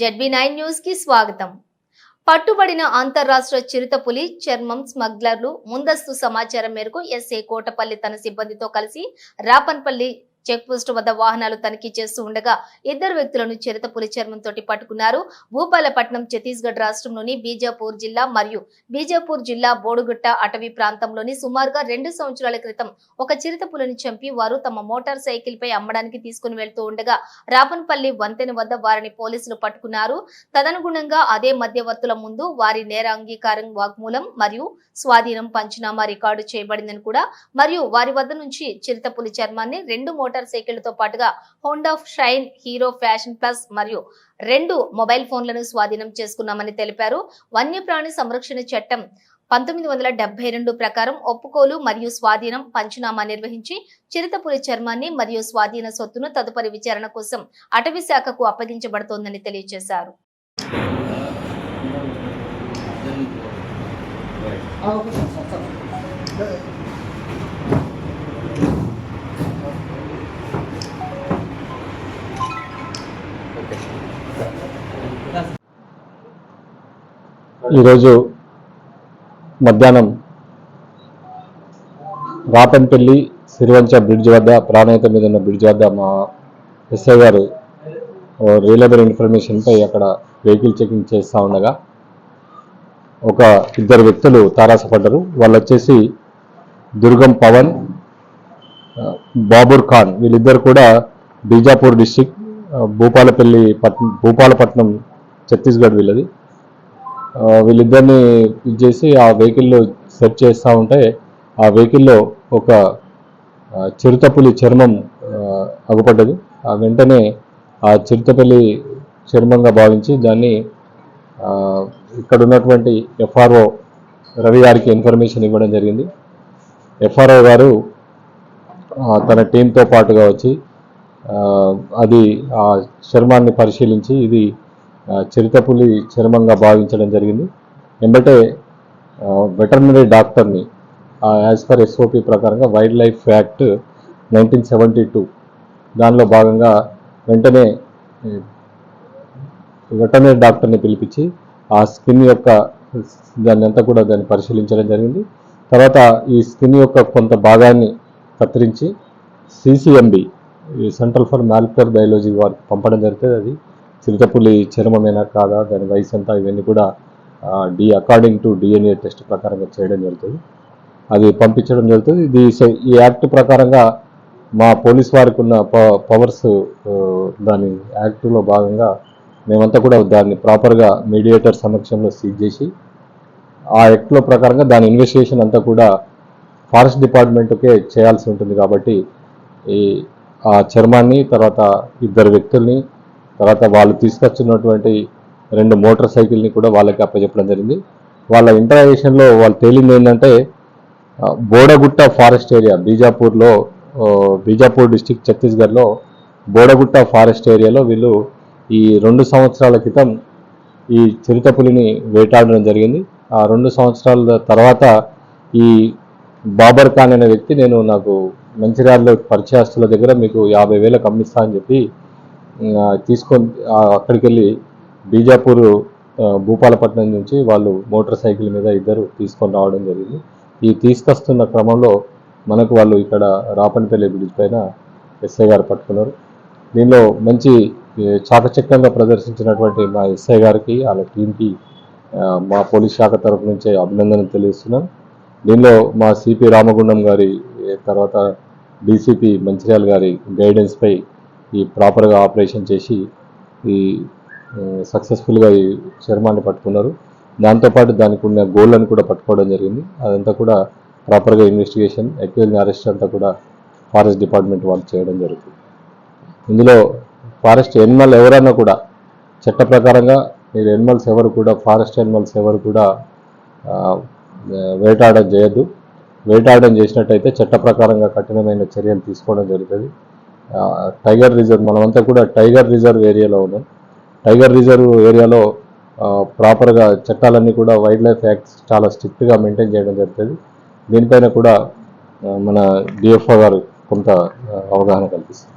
ZB nine న్యూస్కి స్వాగతం. పట్టుబడిన అంతర్రాష్ట్ర చిరుతపులి చర్మం స్మగ్లర్లు ముందస్తు సమాచారం మేరకు ఎస్ఏ కోటపల్లి తన సిబ్బందితో కలిసి రాపన్పల్లి చెక్ పోస్ట్ వద్ద వాహనాలు తనిఖీ చేస్తూ ఉండగా ఇద్దరు వ్యక్తులను చిరుతపులి చర్మంతో పట్టుకున్నారు. భూపాలపట్నం ఛత్తీస్గఢ్ రాష్ట్రంలోని బీజాపూర్ జిల్లా మరియు బీజాపూర్ జిల్లా బోడుగుట్ట అటవీ ప్రాంతంలోని సుమారుగా రెండు సంవత్సరాల క్రితం ఒక చిరుతపులిని చంపి వారు తమ మోటార్ సైకిల్ పై అమ్మడానికి తీసుకుని వెళ్తూ ఉండగా రాపన్పల్లి వంతెన వద్ద వారిని పోలీసులు పట్టుకున్నారు. తదనుగుణంగా అదే మధ్యవర్తుల ముందు వారి నేర అంగీకారం వాగ్మూలం మరియు స్వాధీనం పంచనామా రికార్డు చేయబడిందని కూడా మరియు వారి వద్ద నుంచి చిరుతపులి చర్మాన్ని రెండు మోటార్ సైకిళ్ళతో పాటుగా Honda Shine Hero fashion plus మరియు రెండు మొబైల్ ఫోన్లను స్వాధీనం చేసుకున్నామని తెలిపారు. వన్యప్రాణి సంరక్షణ చట్టం పంతొమ్మిది వందల డెబ్బై రెండు ప్రకారం ఒప్పుకోలు మరియు స్వాధీనం పంచనామా నిర్వహించి చిరుతపులి చర్మాన్ని మరియు స్వాధీన సొత్తును తదుపరి విచారణ కోసం అటవీ శాఖకు అప్పగించబడుతోందని తెలియజేశారు. ఓకే ఈరోజు మధ్యాహ్నం రాపంపల్లి సిరివంచ బ్రిడ్జ్ వద్ద ప్రాణాయత మీద ఉన్న బ్రిడ్జ్ వద్ద మా ఎస్ఐ గారు రియలబుల్ ఇన్ఫర్మేషన్పై అక్కడ వెహికల్ చెకింగ్ చేస్తూ ఉండగా ఒక ఇద్దరు వ్యక్తులు తారాసపడ్డారు. వాళ్ళు వచ్చేసి దుర్గం పవన్ బాబుర్ ఖాన్ వీళ్ళిద్దరు కూడా బీజాపూర్ డిస్టిక్ భూపాలపల్లి పట్నం భూపాలపట్నం ఛత్తీస్గఢ్ వీళ్ళది. వీళ్ళిద్దరిని చేసి ఆ వెహికల్లో సెర్చ్ చేస్తూ ఉంటే ఆ వెహికల్లో ఒక చిరుతపులి చర్మం అగుపడ్డది. ఆ వెంటనే ఆ చిరుతపల్లి చర్మంగా భావించి దాన్ని ఇక్కడ ఉన్నటువంటి ఎఫ్ఆర్ఓ రవి గారికి ఇన్ఫర్మేషన్ ఇవ్వడం జరిగింది. ఎఫ్ఆర్ఓ గారు తన టీంతో పాటుగా వచ్చి అది ఆ చర్మాన్ని పరిశీలించి ఇది చిరుతపులి చర్మంగా భావించడం జరిగింది. ఎంబటే వెటర్నరీ డాక్టర్ని యాజ్ పర్ ఎస్ఓపి ప్రకారంగా wild life act nineteen seventy two దానిలో భాగంగా వెంటనే వెటర్నరీ డాక్టర్ని పిలిపించి ఆ స్కిన్ యొక్క దాన్ని అంతా కూడా దాన్ని పరిశీలించడం జరిగింది. తర్వాత ఈ స్కిన్ యొక్క కొంత భాగాన్ని కత్తిరించి సిసిఎంబి ఈ సెంట్రల్ ఫర్ మాలిక్యులర్ బయాలజీ వారికి పంపడం జరిగితే అది చిరుతపులి చర్మమేనా కాదా? దాని వయసు ఎంత ఇవన్నీ కూడా the according to DNA test ప్రకారంగా చేయడం జరుగుతుంది. అది పంపించడం జరుగుతుంది. ఇది ఈ యాక్ట్ ప్రకారంగా మా పోలీస్ వారికి ఉన్న ప- పవర్స్ దాని యాక్ట్లో భాగంగా మేమంతా కూడా దాన్ని ప్రాపర్గా మీడియేటర్ సమక్షంలో సీజ్ చేసి ఆ యాక్ట్లో ప్రకారంగా దాని ఇన్వెస్టిగేషన్ అంతా కూడా ఫారెస్ట్ డిపార్ట్మెంట్కే చేయాల్సి ఉంటుంది కాబట్టి ఈ ఆ చర్మాన్ని తర్వాత ఇద్దరు వ్యక్తుల్ని తర్వాత వాళ్ళు తీసుకొచ్చినటువంటి రెండు మోటార్ సైకిల్ని కూడా వాళ్ళకి అప్పచెప్పడం జరిగింది. వాళ్ళ ఇంటరాగేషన్లో వాళ్ళు తేలింది ఏంటంటే బోడగుట్ట ఫారెస్ట్ ఏరియా బీజాపూర్లో బీజాపూర్ డిస్టిక్ ఛత్తీస్గఢ్లో బోడగుట్ట ఫారెస్ట్ ఏరియాలో వీళ్ళు ఈ రెండు సంవత్సరాల క్రితం ఈ చిరుతపులిని వేటాడడం జరిగింది. ఆ రెండు సంవత్సరాల తర్వాత ఈ బాబర్ ఖాన్ అనే వ్యక్తి నేను నాకు మంచిర్యాలలో పరిచయస్తుల దగ్గర మీకు యాభై వేలకు అమ్మిస్తా అని చెప్పి తీసుకొని అక్కడికి వెళ్ళి బీజాపూర్ భూపాలపట్నం నుంచి వాళ్ళు మోటార్ సైకిల్ మీద ఇద్దరు తీసుకొని రావడం జరిగింది. ఈ తీసుకొస్తున్న క్రమంలో మనకు వాళ్ళు ఇక్కడ రాపనపల్లి బ్రిడ్జ్ పైన ఎస్ఐ గారు పట్టుకున్నారు. దీనిలో మంచి చాకచక్యంగా ప్రదర్శించినటువంటి మా ఎస్ఐ గారికి వాళ్ళ టీంకి మా పోలీస్ శాఖ తరపు నుంచి అభినందనలు తెలియజేస్తున్నాను దీనిలో మా సిపి రామగుండం గారి తర్వాత డీసీపీ మంచిర్యాల గారి గైడెన్స్పై ఈ ప్రాపర్గా ఆపరేషన్ చేసి ఈ సక్సెస్ఫుల్గా ఈ చర్మాన్ని పట్టుకున్నారు. దాంతోపాటు దానికి ఉన్న గోల్డ్లను కూడా పట్టుకోవడం జరిగింది. అదంతా కూడా ప్రాపర్గా ఇన్వెస్టిగేషన్ ఎక్వెల్ని అరెస్ట్ అంతా కూడా ఫారెస్ట్ డిపార్ట్మెంట్ వాళ్ళు చేయడం జరుగుతుంది. ఇందులో ఫారెస్ట్ ఎనిమల్ ఎవరైనా కూడా చట్ట ప్రకారంగా మీరు ఎనిమల్స్ ఎవరు కూడా ఫారెస్ట్ ఎనిమల్స్ ఎవరు కూడా వేటాడడం చేయొద్దు. వేటాడడం చేసినట్టయితే చట్ట ప్రకారంగా కఠినమైన చర్యలు తీసుకోవడం జరుగుతుంది. టైగర్ రిజర్వ్ మనమంతా కూడా టైగర్ రిజర్వ్ ఏరియాలో ఉన్నాం. టైగర్ రిజర్వ్ ఏరియాలో ప్రాపర్గా చట్టాలన్నీ కూడా వైల్డ్ లైఫ్ యాక్ట్స్ చాలా స్ట్రిక్ట్గా మెయింటైన్ చేయడం జరుగుతుంది. దీనిపైన కూడా మన డిఎఫ్ఓ గారు కొంత అవగాహన కల్పిస్తారు.